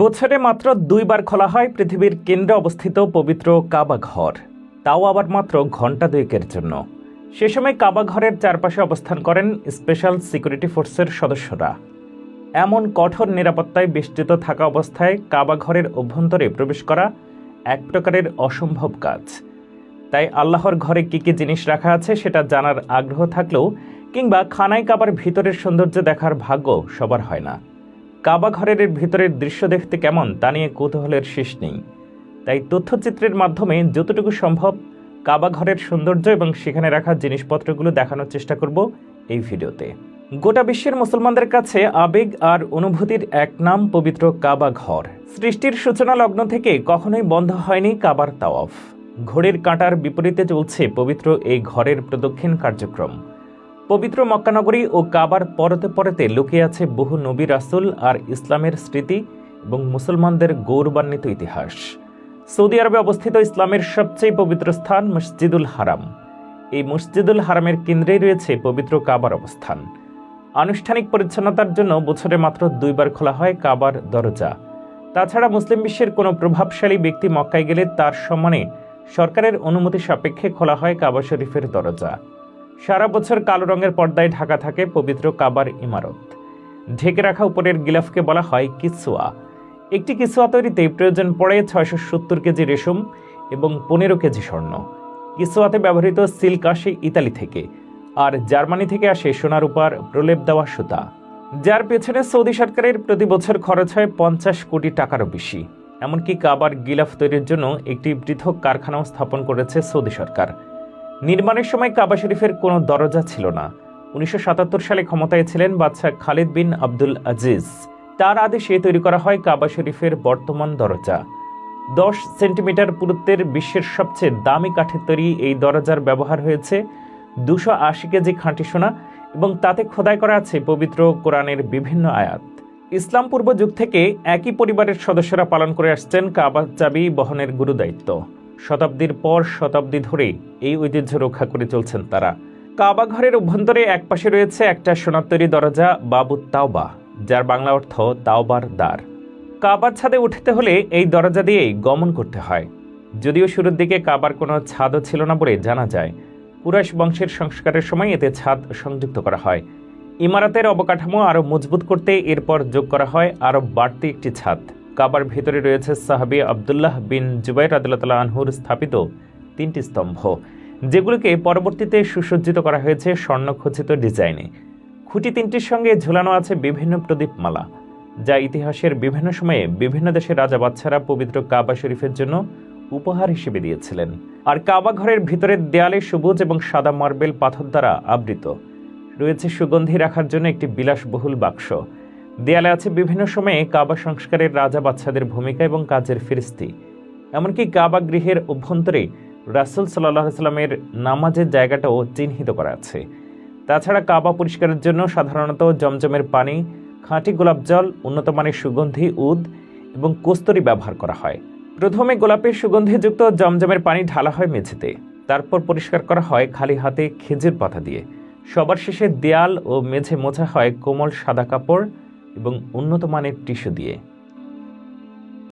বছরে মাত্র দুইবার খোলা হয় পৃথিবীর কেন্দ্রে অবস্থিত পবিত্র কাবা ঘর। তাও আবার মাত্র ঘণ্টা দুয়েকের জন্য। সে সময় কাবা ঘরের চারপাশে অবস্থান করেন স্পেশাল সিকিউরিটি ফোর্সের সদস্যরা। এমন কঠোর নিরাপত্তায় বেষ্টিত থাকা অবস্থায় কাবা ঘরের অভ্যন্তরে প্রবেশ করা এক প্রকারের অসম্ভব কাজ। তাই আল্লাহর ঘরে কী কী জিনিস রাখা আছে সেটা জানার আগ্রহ থাকলেও কিংবা খানায় কাবার ভিতরের সৌন্দর্য দেখার ভাগ্য সবার হয় না। কাবা ঘরের ভিতরের দৃশ্য দেখতে কেমন তা নিয়ে কৌতূহলের শেষ নেই। তাই তথ্যচিত্রের মাধ্যমে যতটুকু সম্ভব কাবা ঘরের সৌন্দর্য এবং সেখানে রাখা জিনিসপত্রগুলো দেখানোর চেষ্টা করব এই ভিডিওতে। গোটা বিশ্বের মুসলমানদের কাছে আবেগ আর অনুভূতির এক নাম পবিত্র কাবা ঘর। সৃষ্টির সূচনা লগ্ন থেকে কখনোই বন্ধ হয়নি কাবার তাওয়াফ। ঘড়ির কাঁটার বিপরীতে চলছে পবিত্র এই ঘরের প্রদক্ষিণ কার্যক্রম। পবিত্র মক্কানগরী ও কাবার পরতে পরতে লুকিয়ে আছে বহু নবী রাসুল আর ইসলামের স্মৃতি এবং মুসলমানদের গৌরবান্বিত ইতিহাস। সৌদি আরবে অবস্থিত ইসলামের সবচেয়ে পবিত্র স্থান মসজিদুল হারাম। এই মসজিদুল হারামের কেন্দ্রেই রয়েছে পবিত্র কাবার অবস্থান। আনুষ্ঠানিক পরিচ্ছন্নতার জন্য বছরে মাত্র দুইবার খোলা হয় কাবার দরজা। তাছাড়া মুসলিম বিশ্বের কোনো প্রভাবশালী ব্যক্তি মক্কায় গেলে তার সম্মানে সরকারের অনুমতি সাপেক্ষে খোলা হয় কাবা শরীফের দরজা। সারা বছর কালো রঙের পর্দায় ঢাকা থাকে পবিত্র কাবার ইমারত। ঢেকে রাখা উপরের গিলাফকে বলা হয় কিসুয়া একটি কিসুয়া তৈরিতে প্রয়োজন পড়ে ছয়শো সত্তর কেজি রেশম এবং পনেরো কেজি স্বর্ণ। কিসুয়াতে ব্যবহৃত সিল্ক আসে ইতালি থেকে, আর জার্মানি থেকে আসে সোনার উপর প্রলেপ দেওয়া সুতা। যার পেছনে সৌদি সরকারের প্রতি বছর খরচ হয় পঞ্চাশ কোটি টাকারও বেশি। এমনকি কাবার গিলাফ তৈরির জন্য একটি পৃথক কারখানাও স্থাপন করেছে সৌদি সরকার। নির্মাণের সময় কাবা শরীফের কোনো দরজা ছিল না। উনিশশো সাতাত্তর সালে ক্ষমতায় ছিলেন বাদশাহ খালিদ বিন আব্দুল আজিজ। তার আদেশে তৈরি করা হয় কাবা শরীফের বর্তমান দরজা। দশ সেন্টিমিটার পুরুত্বের বিশ্বের সবচেয়ে দামি কাঠের তৈরি এই দরজার ব্যবহার হয়েছে দুশো আশি কেজি খাঁটি সোনা এবং তাতে খোদাই করা আছে পবিত্র কোরআনের বিভিন্ন আয়াত। ইসলাম পূর্ব যুগ থেকে একই পরিবারের সদস্যরা পালন করে আসছেন কাবার চাবি বহনের গুরুদায়িত্ব। শতাব্দীর পর শতাব্দী ধরে এই ঐতিহ্য রক্ষা করে চলছেন তারা। কাবা ঘরের অভ্যন্তরে একপাশে রয়েছে একটা সোনার তৈরি দরজা, বাবু তাওবা, যার বাংলা অর্থ তাওবার দ্বার। কাবার ছাদে উঠতে হলে এই দরজা দিয়েই গমন করতে হয়। যদিও শুরুর দিকে কাবার কোনো ছাদও ছিল না বলে জানা যায়, কুরাইশ বংশের সংস্কারের সময় এতে ছাদ সংযুক্ত করা হয়। ইমারতের অবকাঠামো আরও মজবুত করতে এরপর যোগ করা হয় আরও বাড়তি একটি ছাদ। কাবার ভেতরে রয়েছে সাহাবি আবদুল্লাহ বিন জুবাইর আদাল্লাহ আনহুর স্থাপিত তিনটি স্তম্ভ। যেগুলোকে পরবর্তীতে সুসজ্জিত করা হয়েছে স্বর্ণখচিত ডিজাইনে। খুঁটি তিনটির সঙ্গে ঝুলানো আছে বিভিন্ন প্রদীপমালা, যা ইতিহাসের বিভিন্ন সময়ে বিভিন্ন দেশের রাজা বাচ্চারা পবিত্র কাবা শরীফের জন্য উপহার হিসেবে দিয়েছিলেন। আর কাবা ঘরের ভিতরের দেয়ালে সবুজ এবং সাদা মার্বেল পাথর দ্বারা আবৃত। রয়েছে সুগন্ধি রাখার জন্য একটি বিলাসবহুল বাক্স। দেয়ালে আছে বিভিন্ন সময়ে কাবা সংস্কারের রাজা বাচ্চাদের ভূমিকা এবং কাজের ফিরিস্তি। এমনকি কাবা গৃহের অভ্যন্তরে রাসুল সাল্লাহ সাল্লামের নামাজের জায়গাটাও চিহ্নিত করা আছে। তাছাড়া কাবা পরিষ্কারের জন্য সাধারণত জমজমের পানি, খাঁটি গোলাপ জল, উন্নত মানের সুগন্ধি, উদ এবং কস্তুরি ব্যবহার করা হয়। প্রথমে গোলাপের সুগন্ধিযুক্ত জমজমের পানি ঢালা হয় মেঝেতে। তারপর পরিষ্কার করা হয় খালি হাতে খেজুর পাতা দিয়ে। সবার শেষে দেয়াল ও মেঝে মোছা হয় কোমল সাদা কাপড় এবং উন্নত মানের টিস্যু দিয়ে।